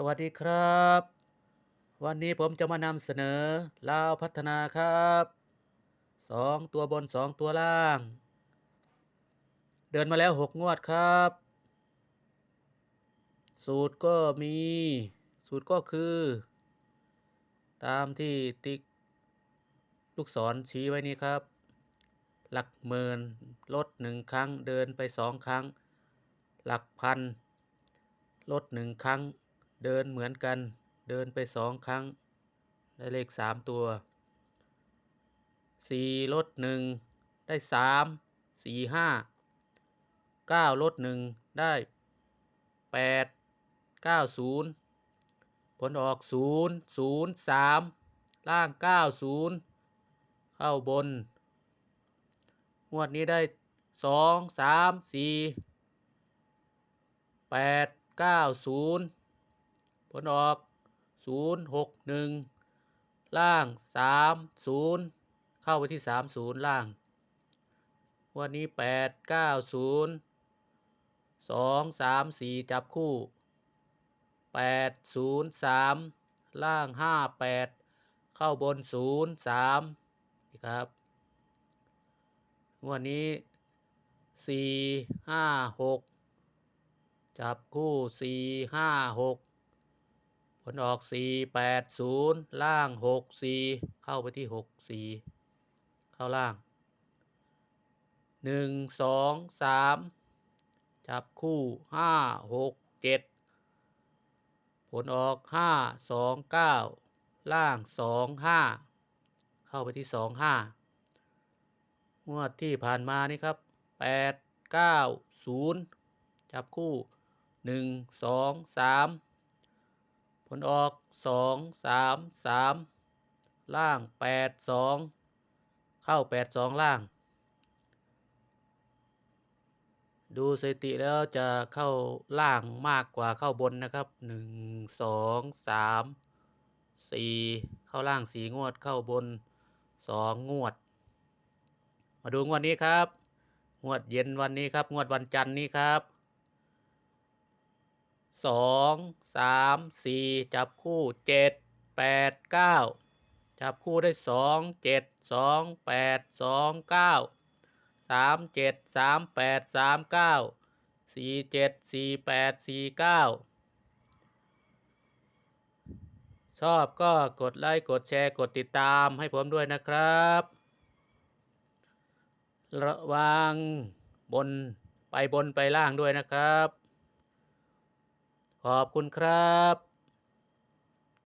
สวัสดีครับ วันนี้ผมจะมานำเสนอลาวพัฒนาครับสองตัวบนสองตัวล่าง เดินมาแล้วหกงวดครับ สูตรก็มี สูตรก็คือ ตามที่ติ๊กลูกศรชี้ไว้นี้ครับ หลักหมื่นลดหนึ่งครั้งเดินไปสองครั้ง หลักพันลดหนึ่งครั้ง เดินเหมือนกัน เดินไปสองครั้ง ได้เลขสามตัวสี่ลดหนึ่งได้สามสี่ห้าเก้าลดหนึ่งได้แปดเก้าศูนย์ผลออกศูนย์ศูนย์สามล่างเก้าศูนย์เข้าบนงวดนี้ได้สองสามสี่แปดเก้าศูนย์ ผลออกศูนย์หกหนึ่งล่างสามศูนย์เข้าไปที่สามศูนย์ล่าง วันนี้แปดเก้าศูนย์สองสามสี่จับคู่แปดศูนย์สามล่างห้าแปดเข้าบนศูนย์สามนี่ครับวดนี้สี่ห้าหกจับคู่สี่ห้าหก ลออกสี่แปดศูนย์ล่างหกสี่เข้าไปที่หกสี่เข้าล่างหนึ่งสองสามจับคู่ห้าหกเจ็ดผลออกห้าสองเก้าล่างสองห้าเข้าไปที่สองห้างวดที่ผ่านมานี่ครับแปดเก้าศูนย์จับคู่หนึ่งสองสาม ผลออกสองสามสามล่างแปดสองเข้าแปดสองล่าง ดูสถิติแล้วจะเข้าล่างมากกว่าเข้าบนนะครับหนึ่งสองสามสี่เข้าล่างสี่งวดเข้าบนสองงวด มาดูงวดนี้ครับ งวดเย็นวันนี้ครับ งวดวันจันทร์นี้ครับ สองสามสี่จับคู่เจ็ดแปดเก้าจับคู่ได้สองเจ็ดสองแปดสองเก้าสามเจ็ดสามแปดสามเก้าสี่เจ็ดสี่แปดสี่เก้าชอบก็กดไลค์กดแชร์กดติดตามให้ผมด้วยนะครับ ระวังบนไปบนไปล่างด้วยนะครับ ขอบคุณครับ